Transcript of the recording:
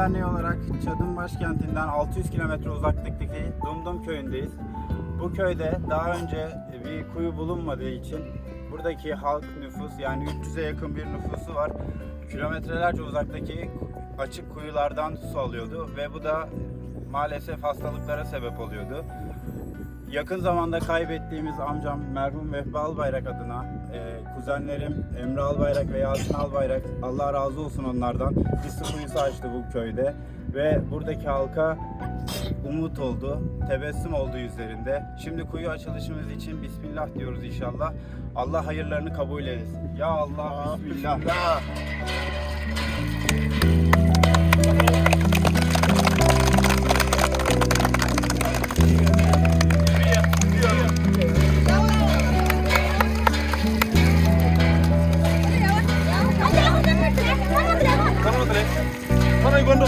Derneği olarak Çad'ın başkentinden 600 kilometre uzaklıktaki Dumdum köyündeyiz. Bu köyde daha önce bir kuyu bulunmadığı için buradaki halk nüfus yani 300'e yakın bir nüfusu var. Kilometrelerce uzaktaki açık kuyulardan su alıyordu ve bu da maalesef hastalıklara sebep oluyordu. Yakın zamanda kaybettiğimiz amcam merhum Vehbi Albayrak adına e, kuzenlerim Emre Albayrak ve Yasin Albayrak Allah razı olsun onlardan bir su kuyusu açtı bu köyde ve buradaki halka umut oldu, tebessüm oldu yüzlerinde. Şimdi kuyu açılışımız için Bismillah diyoruz inşallah. Allah hayırlarını kabul etsin. Ya Allah, Bismillah. Sana ikwendo.